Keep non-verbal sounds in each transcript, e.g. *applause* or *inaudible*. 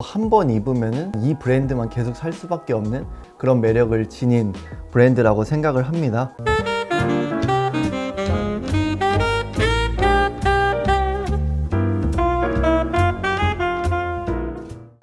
한 번 입으면은 이 브랜드만 계속 살 수밖에 없는 그런 매력을 지닌 브랜드라고 생각을 합니다.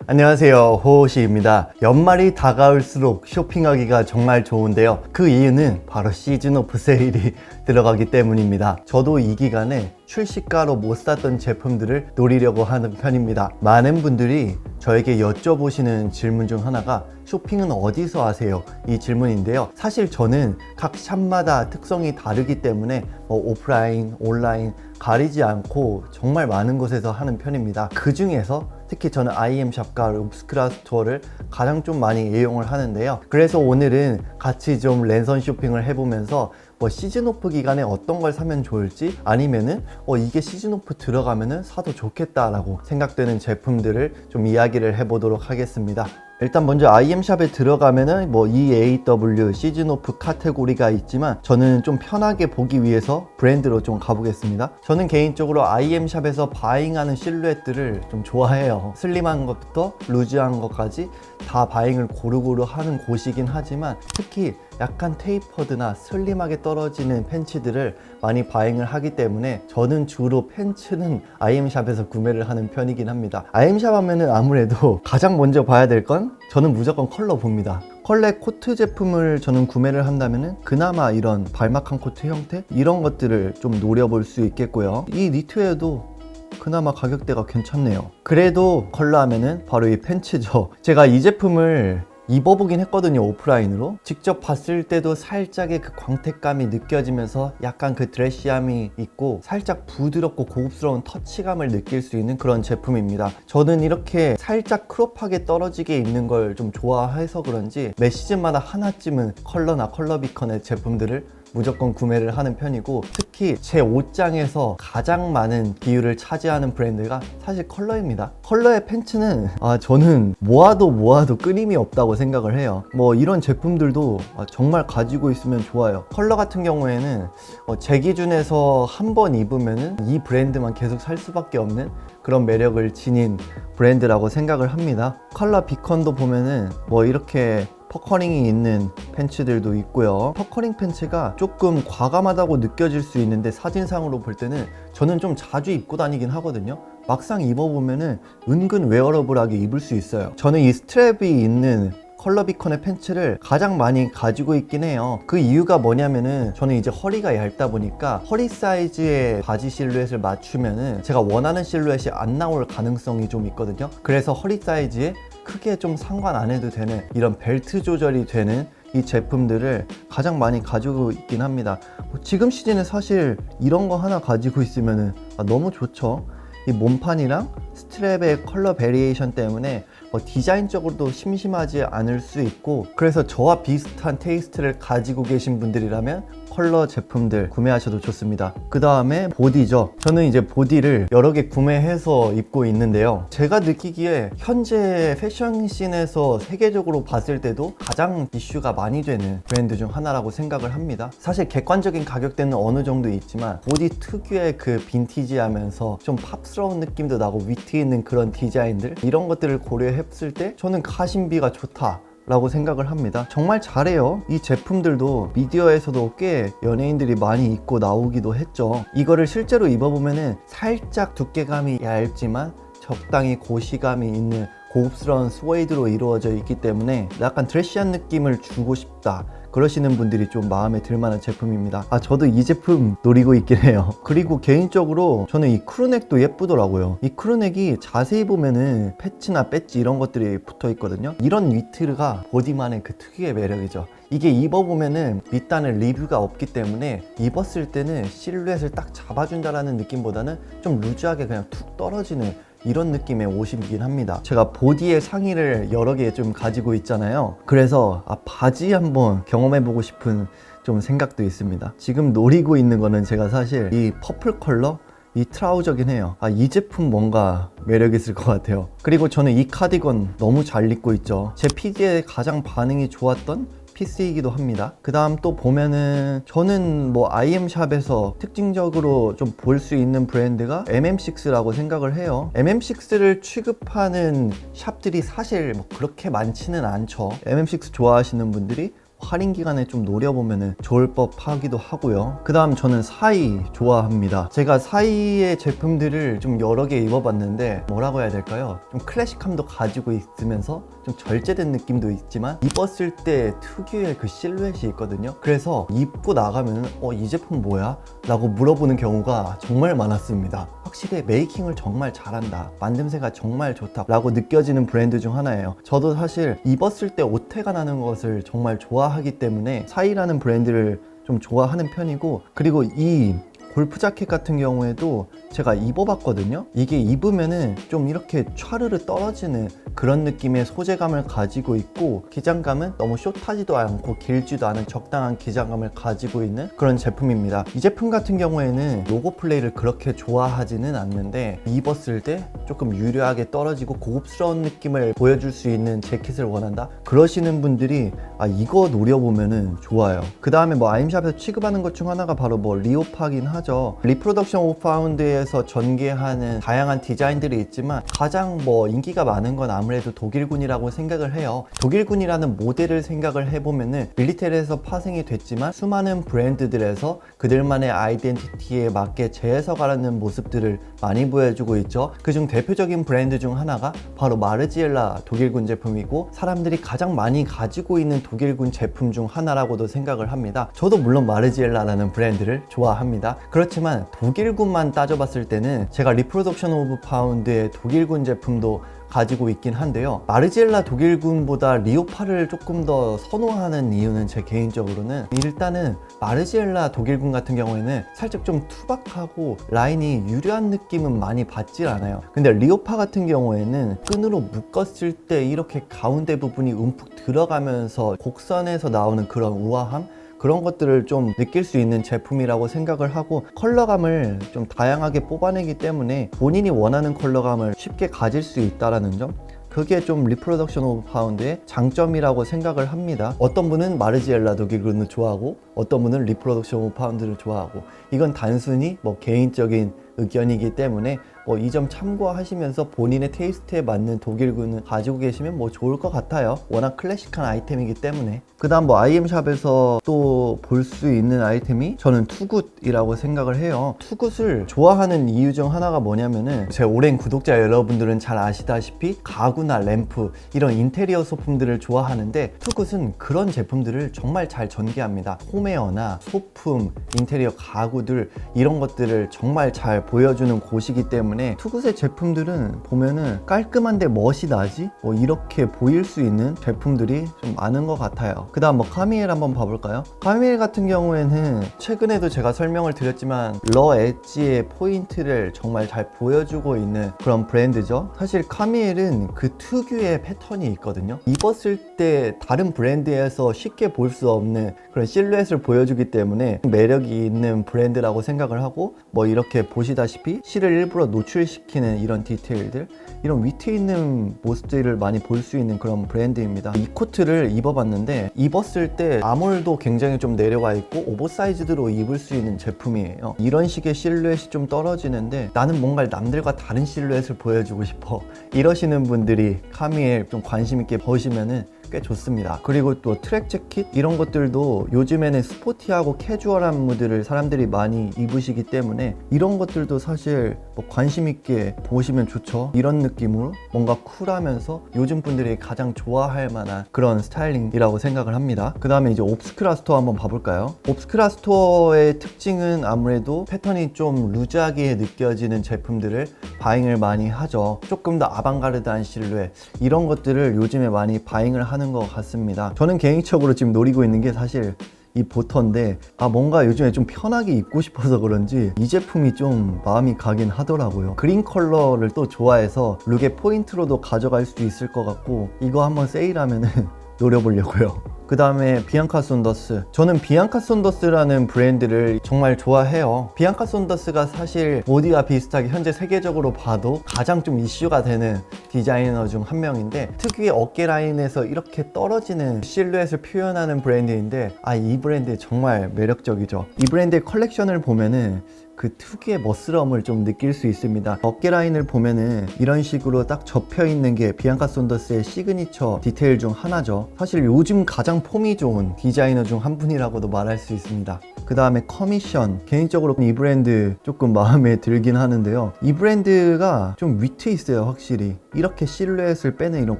안녕하세요. 호호시입니다. 연말이 다가올수록 쇼핑하기가 정말 좋은데요. 그 이유는 바로 시즌 오프 세일이 *laughs* 들어가기 때문입니다. 저도 이 기간에 출시가로 못 샀던 제품들을 노리려고 하는 편입니다. 많은 분들이 저에게 여쭤보시는 질문 중 하나가 쇼핑은 어디서 하세요? 이 질문인데요. 사실 저는 각 샵마다 특성이 다르기 때문에 뭐 오프라인, 온라인 가리지 않고 정말 많은 곳에서 하는 편입니다. 그 중에서 특히 저는 IM샵과 읍스크라 스토어를 가장 좀 많이 이용을 하는데요. 그래서 오늘은 같이 좀 랜선 쇼핑을 해보면서 뭐 시즌 오프 기간에 어떤 걸 사면 좋을지 아니면은 어 이게 시즌 오프 들어가면은 사도 좋겠다라고 생각되는 제품들을 좀 이야기를 해보도록 하겠습니다. 일단 먼저 IM샵에 들어가면은 뭐 EAW 시즌 오프 카테고리가 있지만 저는 좀 편하게 보기 위해서 브랜드로 좀 가보겠습니다. 저는 개인적으로 IM샵에서 바잉하는 실루엣들을 좀 좋아해요. 슬림한 것부터 루즈한 것까지 다 바잉을 고루고루 하는 곳이긴 하지만 특히 약간 테이퍼드나 슬림하게 떨어지는 팬츠들을 많이 바잉을 하기 때문에 저는 주로 팬츠는 IM샵에서 구매를 하는 편이긴 합니다. IM샵 하면은 아무래도 *laughs* 가장 먼저 봐야 될 건 저는 무조건 컬러 봅니다. 컬렉 코트 제품을 저는 구매를 한다면은 그나마 이런 발막한 코트 형태 이런 것들을 좀 노려볼 수 있겠고요. 이 니트웨어도 그나마 가격대가 괜찮네요. 그래도 컬러 하면은 바로 이 팬츠죠. 제가 이 제품을 입어보긴 했거든요 오프라인으로. 직접 봤을 때도 살짝의 그 광택감이 느껴지면서 약간 그 드레시함이 있고 살짝 부드럽고 고급스러운 터치감을 느낄 수 있는 그런 제품입니다. 저는 이렇게 살짝 크롭하게 떨어지게 입는 걸 좀 좋아해서 그런지 매 시즌마다 하나쯤은 컬러나 컬러 비컨의 제품들을 무조건 구매를 하는 편이고 특히 제 옷장에서 가장 많은 비율을 차지하는 브랜드가 사실 컬러입니다. 컬러의 팬츠는 아, 저는 모아도 모아도 끊임이 없다고 생각을 해요. 뭐 이런 제품들도 아, 정말 가지고 있으면 좋아요. 컬러 같은 경우에는 어, 제 기준에서 한 번 입으면은 이 브랜드만 계속 살 수밖에 없는 그런 매력을 지닌 브랜드라고 생각을 합니다. 컬러 비컨도 보면은 뭐 이렇게 퍼커링이 있는 팬츠들도 있고요. 퍼커링 팬츠가 조금 과감하다고 느껴질 수 있는데 사진상으로 볼 때는 저는 좀 자주 입고 다니긴 하거든요. 막상 입어보면은 은근 웨어러블하게 입을 수 있어요. 저는 이 스트랩이 있는 컬러 비컨의 팬츠를 가장 많이 가지고 있긴 해요. 그 이유가 뭐냐면은 저는 이제 허리가 얇다 보니까 허리 사이즈의 바지 실루엣을 맞추면은 제가 원하는 실루엣이 안 나올 가능성이 좀 있거든요. 그래서 허리 사이즈에 크게 좀 상관 안 해도 되는 이런 벨트 조절이 되는 이 제품들을 가장 많이 가지고 있긴 합니다. 뭐 지금 시즌에 사실 이런 거 하나 가지고 있으면 너무 좋죠. 이 몸판이랑 스트랩의 컬러 베리에이션 때문에 뭐 디자인적으로도 심심하지 않을 수 있고 그래서 저와 비슷한 테이스트를 가지고 계신 분들이라면 컬러 제품들 구매하셔도 좋습니다. 그 다음에 보디죠. 저는 이제 보디를 여러 개 구매해서 입고 있는데요. 제가 느끼기에 현재 패션 씬에서 세계적으로 봤을 때도 가장 이슈가 많이 되는 브랜드 중 하나라고 생각을 합니다. 사실 객관적인 가격대는 어느 정도 있지만 보디 특유의 그 빈티지하면서 좀 팝스러운 느낌도 나고 위트 있는 그런 디자인들 이런 것들을 고려했을 때 저는 가심비가 좋다 라고 생각을 합니다. 정말 잘해요. 이 제품들도 미디어에서도 꽤 연예인들이 많이 입고 나오기도 했죠. 이거를 실제로 입어보면은 살짝 두께감이 얇지만 적당히 고시감이 있는 고급스러운 스웨이드로 이루어져 있기 때문에 약간 드레시한 느낌을 주고 싶다. 그러시는 분들이 좀 마음에 들 만한 제품입니다. 아, 저도 이 제품 노리고 있긴 해요. 그리고 개인적으로 저는 이 크루넥도 예쁘더라고요. 이 크루넥이 자세히 보면은 패치나 배지 이런 것들이 붙어 있거든요. 이런 위트가 보디만의 그 특유의 매력이죠. 이게 입어보면은 밑단에 리뷰가 없기 때문에 입었을 때는 실루엣을 딱 잡아준다라는 느낌보다는 좀 루즈하게 그냥 툭 떨어지는 이런 느낌의 옷이긴 합니다. 제가 보디의 상의를 여러 개 좀 가지고 있잖아요. 그래서 아, 바지 한번 경험해보고 싶은 좀 생각도 있습니다. 지금 노리고 있는 거는 제가 사실 이 퍼플 컬러 이 트라우저긴 해요. 아, 이 제품 뭔가 매력 있을 것 같아요. 그리고 저는 이 카디건 너무 잘 입고 있죠. 제 피디에 가장 반응이 좋았던 피스이기도 합니다. 그 다음 또 보면은 저는 뭐 IM샵에서 특징적으로 좀 볼 수 있는 브랜드가 MM6라고 생각을 해요. MM6를 취급하는 샵들이 사실 뭐 그렇게 많지는 않죠. MM6 좋아하시는 분들이 할인 기간에 좀 노려보면 좋을 법하기도 하고요. 그 다음 저는 사이 좋아합니다. 제가 사이의 제품들을 좀 여러 개 입어봤는데 뭐라고 해야 될까요? 좀 클래식함도 가지고 있으면서 좀 절제된 느낌도 있지만 입었을 때 특유의 그 실루엣이 있거든요. 그래서 입고 나가면 어, 이 제품 뭐야? 라고 물어보는 경우가 정말 많았습니다. 확실히 메이킹을 정말 잘한다. 만듦새가 정말 좋다. 라고 느껴지는 브랜드 중 하나예요. 저도 사실 입었을 때 오태가 나는 것을 정말 좋아하기 때문에 사이라는 브랜드를 좀 좋아하는 편이고 그리고 이 골프 자켓 같은 경우에도 제가 입어봤거든요. 이게 입으면은 좀 이렇게 촤르르 떨어지는 그런 느낌의 소재감을 가지고 있고 기장감은 너무 숏하지도 않고 길지도 않은 적당한 기장감을 가지고 있는 그런 제품입니다. 이 제품 같은 경우에는 로고 플레이를 그렇게 좋아하지는 않는데 입었을 때 조금 유려하게 떨어지고 고급스러운 느낌을 보여줄 수 있는 재킷을 원한다? 그러시는 분들이 아 이거 노려보면은 좋아요. 그 다음에 뭐 아임샵에서 취급하는 것 중 하나가 바로 뭐 리오파긴 하죠. 리프로덕션 오브 파운드에서 전개하는 다양한 디자인들이 있지만 가장 뭐 인기가 많은 건 아무래도 독일군이라고 생각을 해요. 독일군이라는 모델을 생각을 해보면은 밀리테리에서 파생이 됐지만 수많은 브랜드들에서 그들만의 아이덴티티에 맞게 재해석하는 모습들을 많이 보여주고 있죠. 그중 대표적인 브랜드 중 하나가 바로 마르지엘라 독일군 제품이고 사람들이 가장 많이 가지고 있는 독일군 제품 중 하나라고도 생각을 합니다. 저도 물론 마르지엘라라는 브랜드를 좋아합니다. 그렇지만 독일군만 따져봤을 때는 제가 리프로덕션 오브 파운드의 독일군 제품도 가지고 있긴 한데요. 마르지엘라 독일군보다 리오파를 조금 더 선호하는 이유는 제 개인적으로는 일단은 마르지엘라 독일군 같은 경우에는 살짝 좀 투박하고 라인이 유려한 느낌은 많이 받질 않아요. 근데 리오파 같은 경우에는 끈으로 묶었을 때 이렇게 가운데 부분이 움푹 들어가면서 곡선에서 나오는 그런 우아함 그런 것들을 좀 느낄 수 있는 제품이라고 생각을 하고 컬러감을 좀 다양하게 뽑아내기 때문에 본인이 원하는 컬러감을 쉽게 가질 수 있다라는 점 그게 좀 리프로덕션 오브 파운드의 장점이라고 생각을 합니다. 어떤 분은 마르지엘라 독일군을 좋아하고 어떤 분은 리프로덕션 오브 파운드를 좋아하고 이건 단순히 뭐 개인적인 의견이기 때문에 뭐 이 점 참고하시면서 본인의 테이스트에 맞는 독일군을 가지고 계시면 뭐 좋을 것 같아요. 워낙 클래식한 아이템이기 때문에. 그 다음 뭐 IM샵에서 또 볼 수 있는 아이템이 저는 투굿이라고 생각을 해요. 투굿을 좋아하는 이유 중 하나가 뭐냐면은 제 오랜 구독자 여러분들은 잘 아시다시피 가구나 램프 이런 인테리어 소품들을 좋아하는데 투굿은 그런 제품들을 정말 잘 전개합니다. 홈 웨어나 소품, 인테리어 가구들 이런 것들을 정말 잘 보여주는 곳이기 때문에 투굿의 제품들은 보면은 깔끔한데 멋이 나지? 뭐 이렇게 보일 수 있는 제품들이 좀 많은 것 같아요. 그 다음 뭐 카미엘 한번 봐볼까요? 카미엘 같은 경우에는 최근에도 제가 설명을 드렸지만 러 엣지의 포인트를 정말 잘 보여주고 있는 그런 브랜드죠. 사실 카미엘은 그 특유의 패턴이 있거든요. 입었을 때 다른 브랜드에서 쉽게 볼 수 없는 그런 실루엣을 보여주기 때문에 매력이 있는 브랜드라고 생각을 하고 뭐 이렇게 보시다시피 실을 일부러 노출시키는 이런 디테일들 이런 위트 있는 모습들을 많이 볼 수 있는 그런 브랜드입니다. 이 코트를 입어봤는데 입었을 때 아몰도 굉장히 좀 내려와 있고 오버사이즈드로 입을 수 있는 제품이에요. 이런 식의 실루엣이 좀 떨어지는데 나는 뭔가 남들과 다른 실루엣을 보여주고 싶어 이러시는 분들이 카미엘 좀 관심 있게 보시면은 꽤 좋습니다. 그리고 또 트랙 재킷 이런 것들도 요즘에는 스포티하고 캐주얼한 무드를 사람들이 많이 입으시기 때문에 이런 것들도 사실 뭐 관심 있게 보시면 좋죠. 이런 느낌으로 뭔가 쿨하면서 요즘 분들이 가장 좋아할 만한 그런 스타일링이라고 생각을 합니다. 그 다음에 이제 옵스크라 스토어 한번 봐볼까요? 옵스크라 스토어의 특징은 아무래도 패턴이 좀 루즈하게 느껴지는 제품들을 바잉을 많이 하죠. 조금 더 아방가르드한 실루엣 이런 것들을 요즘에 많이 바잉을 하는 것 같습니다. 저는 개인적으로 지금 노리고 있는 게 사실 이 보터인데 아 뭔가 요즘에 좀 편하게 입고 싶어서 그런지 이 제품이 좀 마음이 가긴 하더라고요 그린 컬러를 또 좋아해서 룩의 포인트로도 가져갈 수 있을 것 같고 이거 한번 세일하면은 *laughs* 노려보려고요 그 다음에 비앙카 손더스. 저는 비앙카 손더스라는 브랜드를 정말 좋아해요. 비앙카 손더스가 사실 모디와 비슷하게 현재 세계적으로 봐도 가장 좀 이슈가 되는 디자이너 중 한 명인데 특유의 어깨 라인에서 이렇게 떨어지는 실루엣을 표현하는 브랜드인데 아 이 브랜드 정말 매력적이죠. 이 브랜드의 컬렉션을 보면은 그 특유의 멋스러움을 좀 느낄 수 있습니다. 어깨 라인을 보면은 이런 식으로 딱 접혀 있는 게 비앙카 손더스의 시그니처 디테일 중 하나죠. 사실 요즘 가장 폼이 좋은 디자이너 중 한 분이라고도 말할 수 있습니다. 그 다음에 커미션. 개인적으로 이 브랜드 조금 마음에 들긴 하는데요. 이 브랜드가 좀 위트 있어요, 확실히. 이렇게 실루엣을 빼는 이런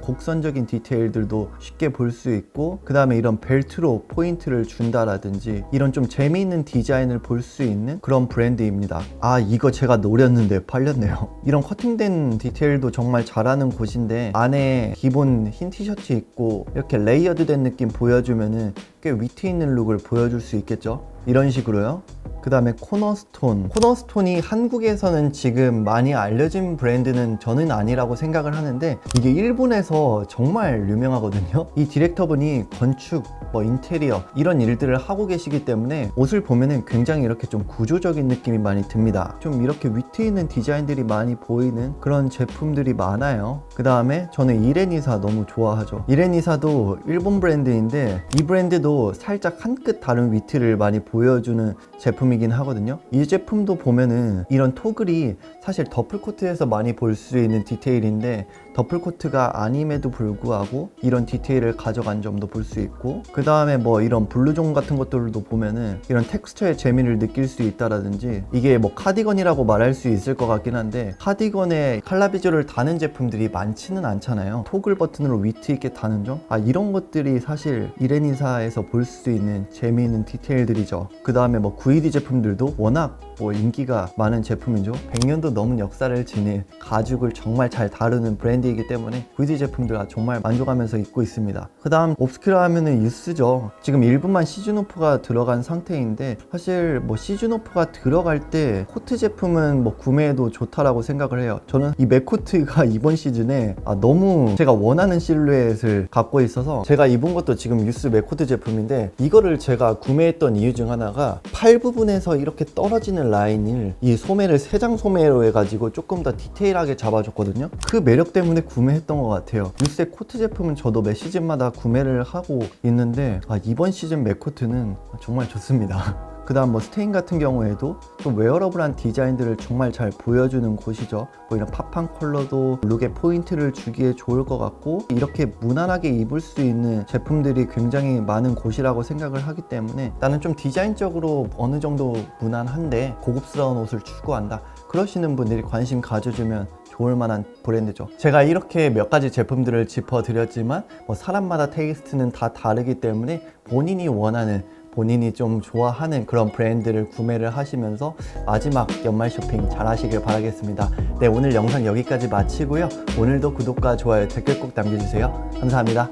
곡선적인 디테일들도 쉽게 볼 수 있고, 그 다음에 이런 벨트로 포인트를 준다라든지, 이런 좀 재미있는 디자인을 볼 수 있는 그런 브랜드입니다. 아, 이거 제가 노렸는데 팔렸네요. *laughs* 이런 커팅된 디테일도 정말 잘하는 곳인데, 안에 기본 흰 티셔츠 입고, 이렇게 레이어드 된 느낌 보여주면은 꽤 위트 있는 룩을 보여줄 수 있겠죠? 이런 식으로요. 그 다음에 코너스톤. 코너스톤이 한국에서는 지금 많이 알려진 브랜드는 저는 아니라고 생각을 하는데 이게 일본에서 정말 유명하거든요. 이 디렉터분이 건축, 뭐 인테리어 이런 일들을 하고 계시기 때문에 옷을 보면은 굉장히 이렇게 좀 구조적인 느낌이 많이 듭니다. 좀 이렇게 위트 있는 디자인들이 많이 보이는 그런 제품들이 많아요. 그 다음에 저는 이레니사 너무 좋아하죠. 이레니사도 일본 브랜드인데 이 브랜드도 살짝 한 끗 다른 위트를 많이 보여주는 제품이긴 하거든요. 이 제품도 보면은 이런 토글이 사실 더플코트에서 많이 볼 수 있는 디테일인데 더플 코트가 아님에도 불구하고 이런 디테일을 가져간 점도 볼 수 있고 그 다음에 뭐 이런 블루존 같은 것들도 보면은 이런 텍스처의 재미를 느낄 수 있다라든지 이게 뭐 카디건이라고 말할 수 있을 것 같긴 한데 카디건에 칼라 비주얼을 다는 제품들이 많지는 않잖아요 토글 버튼으로 위트 있게 다는 점? 아 이런 것들이 사실 이레니사에서 볼 수 있는 재미있는 디테일들이죠 그 다음에 뭐 VD 제품들도 워낙 뭐 인기가 많은 제품이죠. 100년도 넘은 역사를 지닌 가죽을 정말 잘 다루는 브랜드이기 때문에 VD 제품들 정말 만족하면서 입고 있습니다. 그 다음 옵스큐라 하면은 유스죠. 지금 일부만 시즈노프가 들어간 상태인데 사실 뭐 시즈노프가 들어갈 때 코트 제품은 뭐 구매해도 좋다라고 생각을 해요. 저는 이 맥코트가 *laughs* 이번 시즌에 아, 너무 제가 원하는 실루엣을 갖고 있어서 제가 입은 것도 지금 유스 맥코트 제품인데 이거를 제가 구매했던 이유 중 하나가 팔 부분에서 이렇게 떨어지는 라인을 이 소매를 세 장 소매로 해가지고 조금 더 디테일하게 잡아줬거든요. 그 매력 때문에 구매했던 것 같아요. 유스의 코트 제품은 저도 매 시즌마다 구매를 하고 있는데 아, 이번 시즌 맥코트는 정말 좋습니다 *laughs* 그 다음 뭐 스테인 같은 경우에도 좀 웨어러블한 디자인들을 정말 잘 보여주는 곳이죠 뭐 이런 팝한 컬러도 룩에 포인트를 주기에 좋을 것 같고 이렇게 무난하게 입을 수 있는 제품들이 굉장히 많은 곳이라고 생각을 하기 때문에 나는 좀 디자인적으로 어느 정도 무난한데 고급스러운 옷을 추구한다 그러시는 분들이 관심 가져주면 좋을 만한 브랜드죠. 제가 이렇게 몇 가지 제품들을 짚어드렸지만 뭐 사람마다 테이스트는 다 다르기 때문에 본인이 원하는 본인이 좀 좋아하는 그런 브랜드를 구매를 하시면서 마지막 연말 쇼핑 잘 하시길 바라겠습니다. 네, 오늘 영상 여기까지 마치고요. 오늘도 구독과 좋아요, 댓글 꼭 남겨주세요. 감사합니다.